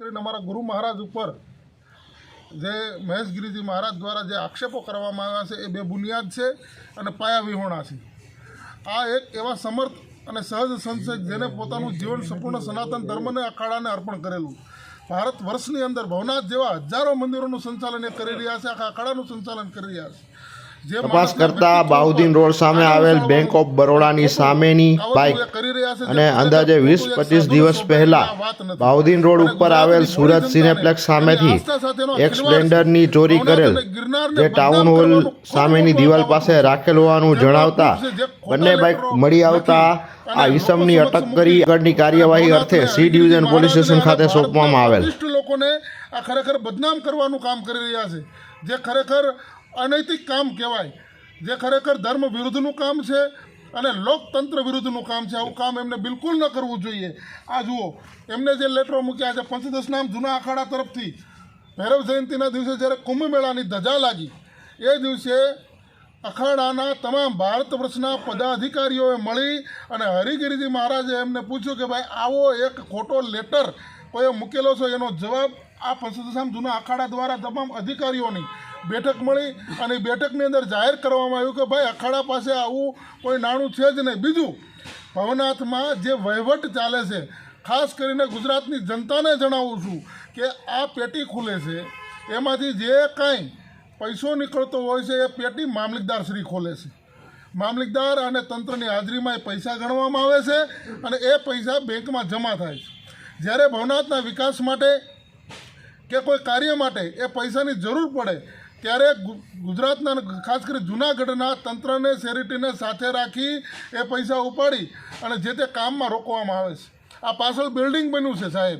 કરીને અમારા ગુરુ મહારાજ ઉપર જે મહેશગીરીજી મહારાજ દ્વારા જે આક્ષેપો કરવામાં આવ્યા છે, એ બે બુનિયાદ છે અને પાયા વિહોણા છે. આ એક એવા સમર્થ અને સહજ છે જેને પોતાનું જીવન સંપૂર્ણ સનાતન ધર્મને અખાડાને અર્પણ કરેલું. ભારત વર્ષની અંદર ભવનાથ જેવા હજારો મંદિરોનું સંચાલન એ કરી રહ્યા છે, આખા અખાડાનું સંચાલન કરી રહ્યા છે. તપાસ કરતા બાઉદ્દીન રોડ સામે આવેલ બેંક ઓફ બરોડાની સામેની બાઇક અને અંદાજે વીસ પચીસ દિવસ પહેલા બાઉદ્દીન રોડ ઉપર આવેલ સુરત સિનેપ્લેક્સ સામેથી એક સ્પ્લેન્ડરની ચોરી કરેલ. જે ટાઉન હોલ સામેની દિવાલ પાસે રાખેલ હોવાનું જણાવતા બંને બાઇક મળી આવતા આ ઈસમની અટક કરી આગળની કાર્યવાહી અર્થે સી ડિવિઝન પોલીસ સ્ટેશન ખાતે સોંપવામાં આવેલ. લોકોને આ ખરેખર બદનામ કરવાનું કામ કરી રહ્યા છે. જે ખરેખર અનૈતિક કામ કહેવાય, જે ખરેખર ધર્મ વિરુદ્ધનું કામ છે અને લોકતંત્ર વિરુદ્ધનું કામ છે. આવું કામ એમને બિલકુલ ન કરવું જોઈએ. આ જુઓ, એમને જે લેટરો મૂક્યા છે, પંચદશ નામ જૂના અખાડા તરફથી. ભૈરવ જયંતિના દિવસે જ્યારે કુંભ મેળાની ધજા લાગી, એ દિવસે અખાડાના તમામ ભારત વર્ષના પદાધિકારીઓએ મળી અને હરિગીરીજી મહારાજે એમને પૂછ્યું કે ભાઈ, આવો એક ખોટો લેટર કોઈએ મૂકેલો છે? એનો જવાબ આ પંચદશામ જૂના અખાડા દ્વારા તમામ અધિકારીઓની બેઠક મળી અને બેઠકની અંદર જાહેર કરવામાં આવ્યું કે ભાઈ, અખાડા પાસે આવું કોઈ નાણું છે જ નહીં. બીજું, ભવનાથમાં જે વહીવટ ચાલે છે, ખાસ કરીને ગુજરાતની જનતાને જણાવું છું કે આ પેટી ખુલે છે, એમાંથી જે કાંઈ પૈસો નીકળતો હોય છે, એ પેટી મામલતદાર શ્રી ખોલે છે. મામલતદાર અને તંત્રની હાજરીમાં એ પૈસા ગણવામાં આવે છે અને એ પૈસા બેંકમાં જમા થાય છે. જ્યારે ભવનાથના વિકાસ માટે કે કોઈ કાર્ય માટે એ પૈસાની જરૂર પડે ત્યારે ગુજરાતના ખાસ કરી જૂનાગઢના તંત્રને સેરિટીને સાથે રાખી એ પૈસા ઉપાડી અને જે તે કામમાં રોકવામાં આવે છે. આ પાછળ બિલ્ડિંગ બન્યું છે સાહેબ.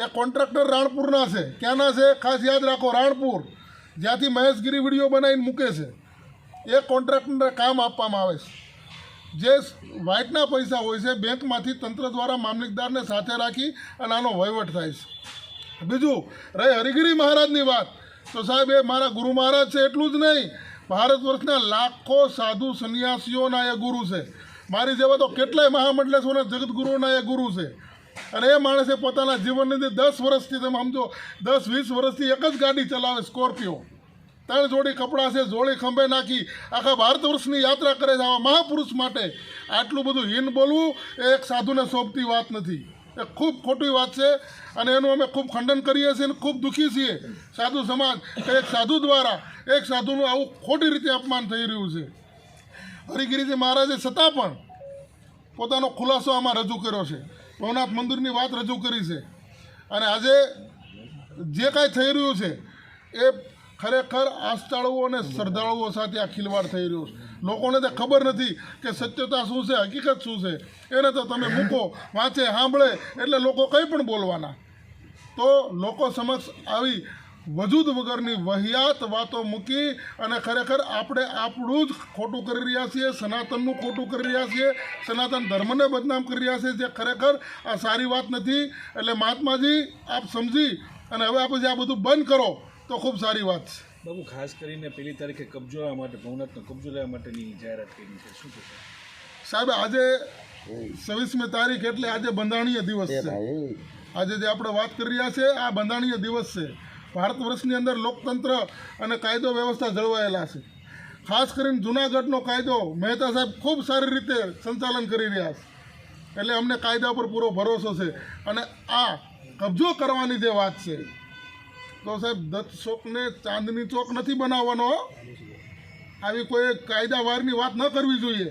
એ કોન્ટ્રાક્ટર રાણપુરના છે. ક્યાંના છે? ખાસ યાદ રાખો, રાણપુર. જ્યાંથી મહેશગીરી વીડિયો બનાવીને મૂકે છે. એ કોન્ટ્રાક્ટરને કામ આપવામાં આવે છે. જે વ્હાઇટના પૈસા હોય છે, બેંકમાંથી તંત્ર દ્વારા મામલતદારને સાથે રાખી અને આનો વહીવટ થાય છે. બીજું, રહી હરિગીરી મહારાજની વાત. તો સાહેબ, એ મારા ગુરુ મહારાજ છે એટલું જ નહીં. ભારત વર્ષના લાખો સાધુ સંન્યાસીઓના એ ગુરુ છે. મારી જેવા તો કેટલાય મહામંડલેશ્વરના જગતગુરુઓના એ ગુરુ છે. અને એ માણસે પોતાના જીવનની અંદર દસ વર્ષથી, તમે સમજો દસ, વીસ વર્ષથી એક જ ગાડી ચલાવે સ્કોર્પિયો. ત્રણ જોડી કપડાં છે, જોડી ખંભે નાખી, આખા ભારત વર્ષની યાત્રા કરે છે આવા મહાપુરુષ માટે. આટલું બધું હિન બોલવું એ એક સાધુને સોંપતી વાત નથી. એ ખૂબ ખોટી વાત છે અને એનું અમે ખૂબ ખંડન કરીએ છીએ અને ખૂબ દુઃખી છીએ. સાધુ સમાજ કે એક સાધુ દ્વારા એક સાધુનું આવું ખોટી રીતે અપમાન થઈ રહ્યું છે. હરિગીરીજી મહારાજે છતાં પણ પોતાનો ખુલાસો આમાં રજૂ કર્યો છે. ભવનાથ મંદિરની વાત રજૂ કરી છે. અને આજે જે કાંઈ થઈ રહ્યું છે, એ ખરેખર આસ્થાળુઓ અને શ્રદ્ધાળુઓ સાથે આ ખિલવાડ થઈ રહ્યો છે. લોકોને તો ખબર નથી કે સત્યતા શું છે, હકીકત શું છે. એને તો તમે મૂકો, વાંચે, સાંભળે, એટલે લોકો કંઈ પણ બોલવાના. તો લોકો સમક્ષ આવી વજૂદ વગરની વહિયાત વાતો મૂકી અને ખરેખર આપણે આપણું જ ખોટું કરી રહ્યા છીએ, સનાતનનું ખોટું કરી રહ્યા છીએ, સનાતન ધર્મને બદનામ કરી રહ્યા છીએ, જે ખરેખર આ સારી વાત નથી. એટલે મહાત્માજી, આપ સમજી અને હવે આપણે આ બધું બંધ કરો, તો ખૂબ સારી વાત છે. બાબુ ખાસ કરીને પેલી તારીખે કબજો લેવા માટે ભવનાથનો કબજો લેવા માટેની જાહેરાત કરી છે. શું કહેશો? સાહેબ આજે છવ્વીસમી તારીખ એટલે આજે બંધારણીય દિવસ છે. આજે જે આપણે વાત કરી રહ્યા છે આ બંધારણીય દિવસ છે. ભારત વર્ષની અંદર લોકતંત્ર અને કાયદો વ્યવસ્થા જળવાયેલા છે. ખાસ કરીને જૂનાગઢનો કાયદો મહેતા સાહેબ ખૂબ સારી રીતે સંચાલન કરી રહ્યા છે. એટલે અમને કાયદા પર પૂરો ભરોસો છે. અને આ કબજો કરવાની જે વાત છે તો સાહેબ દત્ત ચોકને ચાંદની ચોક નથી બનાવવાનો આવી કોઈ કાયદાવારની વાત ન કરવી જોઈએ.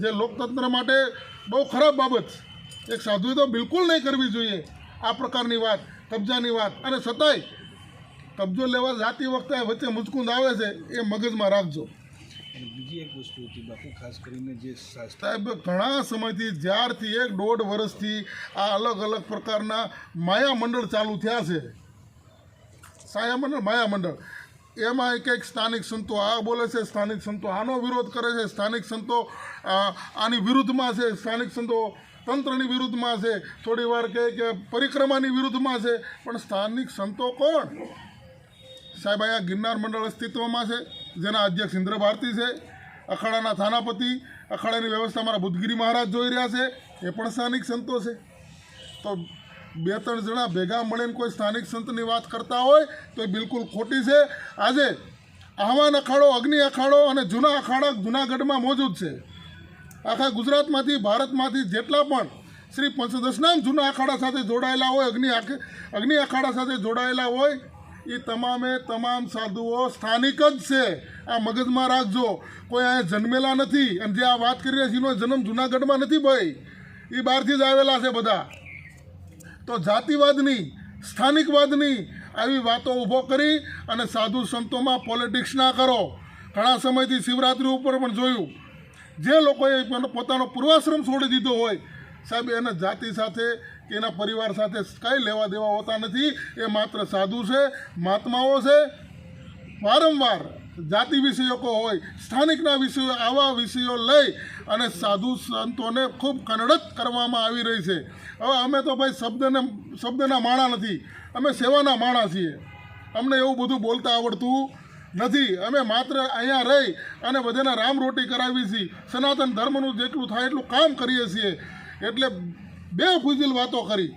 જે લોકતંત્ર માટે બહુ ખરાબ બાબત. એક સાધુએ તો બિલકુલ નહીં કરવી જોઈએ આ પ્રકારની વાત કબજાની વાત. અને છતાંય કબજો લેવા જાતી વખતે વચ્ચે મુચકુંદ આવે છે એ મગજમાં રાખજો. બીજી એક વસ્તુ હતી બાપુ ખાસ કરીને જે સાહેબ ઘણા સમયથી જ્યારથી એક દોઢ વર્ષથી આ અલગ અલગ પ્રકારના માયા મંડળ ચાલુ થયા છે. સાયા મંડળ માયા મંડળ એમાં એક સ્થાનિક સંતો આ બોલે છે, સ્થાનિક સંતો આનો વિરોધ કરે છે, સ્થાનિક સંતો આની વિરુદ્ધમાં છે, સ્થાનિક સંતો તંત્રની વિરુદ્ધમાં છે. થોડી વાર કહે કે પરિક્રમાની વિરુદ્ધમાં છે. પણ સ્થાનિક સંતો કોણ? સાહેબ, અહીંયા ગિરનાર મંડળ અસ્તિત્વમાં છે, જેના અધ્યક્ષ ઇન્દ્ર ભારતી છે, અખાડાના થાનાપતિ, અખાડાની વ્યવસ્થા મારા બુદ્ધગીરી મહારાજ જોઈ રહ્યા છે, એ પણ સ્થાનિક સંતો છે. તો બે ત્રણ જણા ભેગા મળીને કોઈ સ્થાનિક સંતની વાત કરતા હોય, તો એ બિલકુલ ખોટી છે. આજે આહવાન અખાડો અગ્નિ અખાડો અને જૂના અખાડા જૂનાગઢમાં મોજૂદ છે. આખા ગુજરાતમાંથી, ભારતમાંથી જેટલા પણ શ્રી પંચદશનામ જૂના અખાડા સાથે જોડાયેલા હોય, અગ્નિ અગ્નિ અખાડા સાથે જોડાયેલા હોય, એ તમામે તમામ સાધુઓ સ્થાનિક જ છે. આ મગજમાં રાખજો. કોઈ અહીંયા જન્મેલા નથી અને જે આ વાત કરી રહ્યા છે, એનો જન્મ જૂનાગઢમાં નથી ભાઈ. એ બહારથી જ આવેલા છે બધા. તો જાતિવાદની, સ્થાનિકવાદની આવી વાતો ઊભો કરી અને સાધુ સંતોમાં પોલિટિક્સ ના કરો. ઘણા સમયથી શિવરાત્રિ ઉપર પણ જોયું. જે લોકોએ પોતાનો પૂર્વાશ્રમ છોડી દીધો હોય, સાહેબ, એને જાતિ સાથે કે એના પરિવાર સાથે કંઈ લેવા દેવા હોતા નથી. એ માત્ર સાધુ છે, મહાત્માઓ છે. વારંવાર જાતિ વિષયકો હોય, સ્થાનિકના વિષયો, આવા વિષયો લઈ અને સાધુ સંતોને ખૂબ કનડત કરવામાં આવી રહી છે. હવે અમે તો ભાઈ શબ્દને, શબ્દના માણા નથી. અમે સેવાના માણા છીએ. અમને એવું બધું બોલતા આવડતું નથી. અમે માત્ર અહીંયા રહી અને બધાને રામ રોટી કરાવી છીએ. સનાતન ધર્મનું જેટલું થાય એટલું કામ કરીએ છીએ. એટલે બે ફુજિલ વાતો કરી.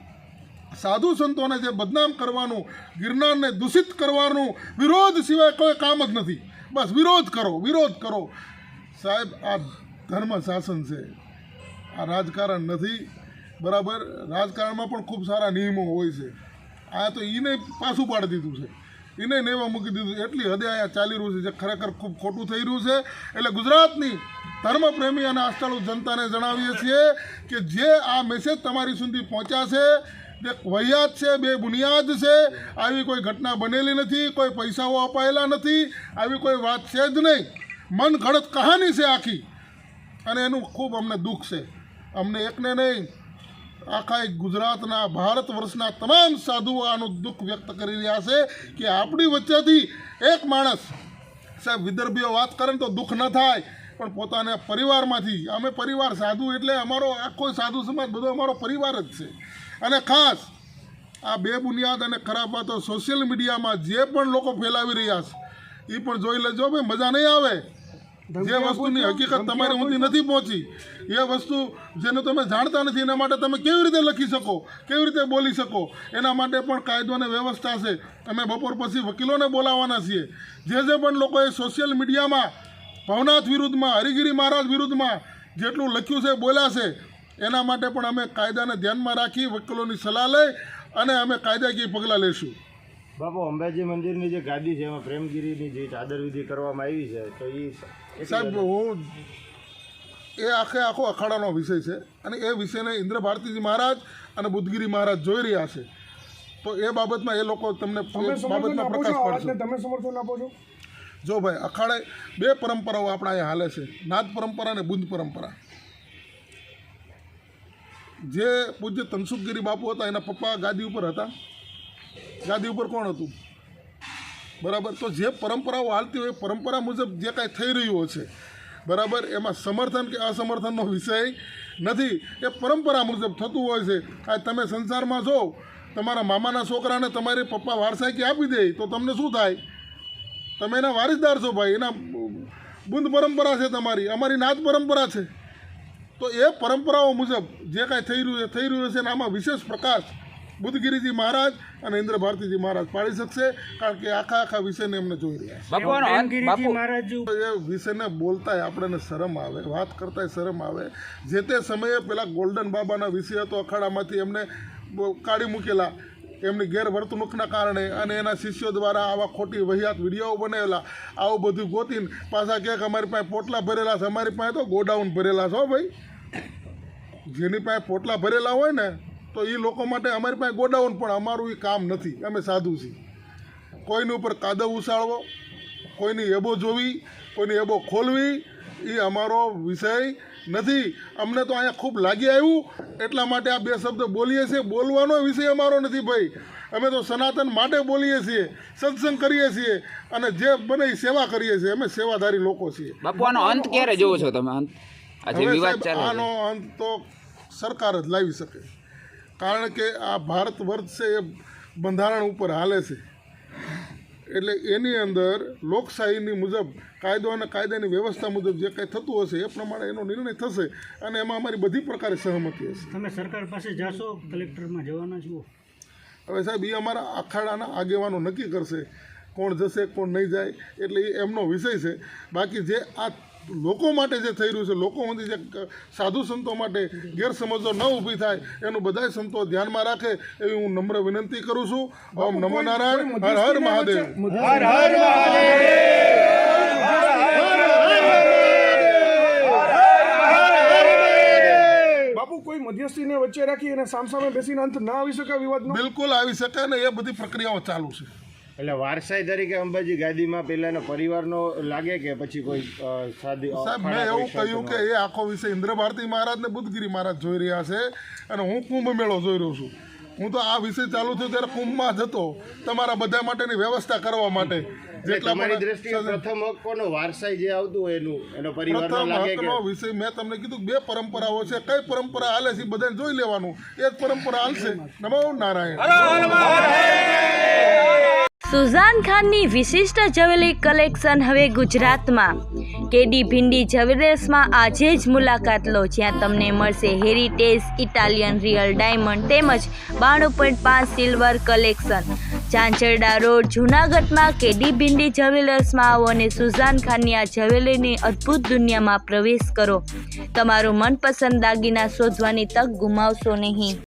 સાધુ સંતોને જે બદનામ કરવાનું, ગિરનારને દૂષિત કરવાનું વિરોધ સિવાય કોઈ કામ જ નથી. બસ વિરોધ કરો વિરોધ કરો. સાહેબ, આ ધર્મ શાસન છે. આ રાજકારણ નથી. બરાબર? રાજકારણમાં પણ ખૂબ સારા નિયમો હોય છે. આ તો એને પાછું પાડી દીધું છે. એને નેવા મૂકી દીધું એટલી હદે અહીંયા ચાલી રહ્યું છે જે ખરેખર ખૂબ ખોટું થઈ રહ્યું છે. એટલે ગુજરાતની ધર્મપ્રેમી અને આસ્થાળુ જનતાને જણાવીએ છીએ કે જે આ મેસેજ તમારી સુધી પહોંચ્યા છે જે વહિયાત છે, બે બુનિયાદ છે. આવી કોઈ ઘટના બનેલી નથી, કોઈ પૈસાઓ અપાયેલા નથી, આવી કોઈ વાત છે જ નહીં. મન ઘડત કહાની છે આખી. અને એનું ખૂબ અમને દુઃખ છે. અમને એકને નહીં, આખા ગુજરાતના ભારત વર્ષના તમામ સાધુઓ આનું દુઃખ વ્યક્ત કરી રહ્યા છે કે આપણી વચ્ચેથી એક માણસ, સાહેબ, વિદર્ભીઓ વાત કરે તો દુઃખ ન થાય, પણ પોતાના પરિવારમાંથી, અમે પરિવાર સાધુ એટલે અમારો આખો સાધુ સમાજ, બધો અમારો પરિવાર જ છે. અને ખાસ આ બે બુનિયાદ અને ખરાબ વાતો સોશિયલ મીડિયામાં જે પણ લોકો ફેલાવી રહ્યા છે એ પણ જોઈ લેજો ભાઈ મજા નહીં આવે. જે વસ્તુની હકીકત તમારી સુધી નથી પહોંચી. એ વસ્તુ જેને તમે જાણતા નથી એના માટે તમે કેવી રીતે લખી શકો કેવી રીતે બોલી શકો એના માટે પણ કાયદો અને વ્યવસ્થા છે. અમે બપોર પછી વકીલોને બોલાવવાના છીએ. જે જે પણ લોકોએ સોશિયલ મીડિયામાં ભવનાથ વિરુદ્ધમાં હરિગીરી મહારાજ વિરુદ્ધમાં જેટલું લખ્યું છે બોલ્યા છે એના માટે પણ અમે કાયદાને ધ્યાનમાં રાખી વકીલોની સલાહ લઈ અને અમે કાયદાકીય પગલાં લેશું. બાપુ અંબાજી મંદિરની જે ગાદી છે એમાં પ્રેમગીરીની જે ચાદરવિધિ કરવામાં આવી છે તો એ સાહેબ હું એ આખે આખો અખાડાનો વિષય છે અને એ વિષયને ઇન્દ્ર ભારતીજી મહારાજ અને બુદ્ધગીરી મહારાજ જોઈ રહ્યા છે. તો એ બાબતમાં એ લોકો તમને બાબતમાં પ્રકાશ પડશે તમે સમર્થન આપો છો? જો ભાઈ અખાડે બે પરંપરાઓ આપણા અહીંયા હાલે છે. નાથ પરંપરા અને બુદ્ધ પરંપરા. જે પૂજ્ય તનસુખગીરી બાપુ હતા, એના પપ્પા ગાદી ઉપર હતા. ગાદી ઉપર કોણ હતું? બરાબર? તો જે પરંપરાઓ હાલતી હોય, પરંપરા મુજબ જે કાંઈ થઈ રહ્યું છે બરાબર? એમાં સમર્થન કે અસમર્થનનો વિષય નથી. એ પરંપરા મુજબ થતું હોય છે. આ તમે સંસારમાં છો તમારા મામાના છોકરાને તમારી પપ્પા વારસાઈકી આપી દે, તો તમને શું થાય? તમે એના વારિસદાર છો ભાઈ. એના બુંદ પરંપરા છે તમારી. અમારી નાથ પરંપરા છે. તો એ પરંપરાઓ મુજબ જે કાંઈ થઈ રહ્યું છે થઈ રહ્યું છે અને આમાં વિશેષ પ્રકાશ બુદ્ધગીરીજી મહારાજ અને ઇન્દ્ર ભારતીજી મહારાજ પાડી શકશે કારણ કે આખા આખા વિષયને એમને જોઈ રહ્યા છે. એ વિષયને બોલતા આપણને શરમ આવે વાત કરતા શરમ આવે. જે તે સમયે પેલા ગોલ્ડન બાબાના વિષય હતો અખાડામાંથી એમને કાઢી મૂકેલા. એમની ગેરવર્તણૂકના કારણે અને એના શિષ્યો દ્વારા આવા ખોટી વહિયાત વીડિયો બનાવેલા. આવું બધું ગોતીને પાછા કે અમારી પાસે પોટલા ભરેલા છે. અમારી પાસે તો ગોડાઉન ભરેલા છે ભાઈ. જેની પાસે પોટલા ભરેલા હોય ને, તો એ લોકો માટે અમારી પાસે ગોડાઉન પણ અમારું એ કામ નથી. અમે સાધુ છીએ. કોઈની ઉપર કાદવ ઉછાળવો, કોઈની એબો જોવી, કોઈની એબો ખોલવી એ અમારો વિષય નથી. અમને તો અહીંયા ખૂબ લાગી આવ્યું. એટલા માટે આ બે શબ્દ બોલીએ છીએ. બોલવાનો વિષય અમારો નથી ભાઈ. અમે તો સનાતન માટે બોલીએ છીએ, સત્સંગ કરીએ છીએ અને જે બને સેવા કરીએ છીએ. અમે સેવાધારી લોકો છીએ. બાપુ અંત ક્યારે જોવો છો તમે? અંત? આ જે હવે વિવાદ ચાલે આનો અંત તો સરકાર જ લાવી શકે. કારણ કે આ ભારત વર્ષ છે એ બંધારણ ઉપર હાલે છે. એટલે એની અંદર લોકશાહીની મુજબ કાયદો અને કાયદાની વ્યવસ્થા મુજબ જે કંઈ થતું હશે એ પ્રમાણે એનો નિર્ણય થશે અને એમાં અમારી બધી પ્રકારે સહમતિ હશે. તમે સરકાર પાસે જાશો કલેક્ટરમાં જવાના છો? હવે સાહેબ એ અમારા અખાડાના આગેવાનો નક્કી કરશે. કોણ જશે કોણ નહીં જાય એટલે એ એમનો વિષય છે. બાકી જે આ લોકો માટે જે થઈ રહ્યું છે લોકો સુધી જે સાધુ સંતો માટે ગેરસમજો ન ઊભી થાય એનું બધાય સંતો ધ્યાનમાં રાખે એવી હું નમ્ર વિનંતી કરું છું. ઓમ નમો નારાયણ હર હર મહાદેવ. બાપુ કોઈ મધ્યસ્થીને વચ્ચે રાખી અને સામસામે બેસીને અંત ના આવી શકે વિવાદ બિલકુલ આવી શકે ને એ બધી પ્રક્રિયાઓ ચાલુ છે. એટલે વારસાઈ તરીકે અંબાજી ગાદીમાં પેલાનો પરિવારનો લાગે કે પછી કોઈ સાદી સાહેબ મેં એવું કહ્યું કે એ આખો વિષય ઇન્દ્ર ભારતી મહારાજ ને બુદ્ધગીરી મહારાજ જોઈ રહ્યા છે અને હું કુંભ મેળો જોઈ રહ્યો છું. હું તો આ વિષય ચાલુ થયો ત્યારે કુંભમાં જતો તમારા બધા માટેની વ્યવસ્થા કરવા માટે. જેટલા તમારી દ્રષ્ટિએ પ્રથમ કોનો? વારસાઈ જે આવતું હોય એનું એનો પરિવારનો લાગે કે? વિષય મેં તમને કીધું બે પરંપરાઓ છે. કઈ પરંપરા હાલે છે બધા બધાને જોઈ લેવાનું. એ જ પરંપરા હાલશે નમો નારાયણ. સુઝાન ખાનની વિશિષ્ટ જ્વેલરી કલેક્શન હવે ગુજરાતમાં. કેડી ભિંડી જ્વેલર્સમાં આજે જ મુલાકાત લો, જ્યાં તમને મળશે હેરિટેજ ઇટાલિયન રિયલ ડાયમંડ તેમજ બાણું પોઈન્ટ પાંચ સિલ્વર કલેક્શન. ચાંચરડા રોડ, જૂનાગઢમાં કેડી ભિંડી જ્વેલર્સમાં આવો અને સુઝાન ખાનની આ જ્વેલરીની અદ્ભુત દુનિયામાં પ્રવેશ કરો. તમારું મનપસંદ દાગીના શોધવાની તક ગુમાવશો નહીં.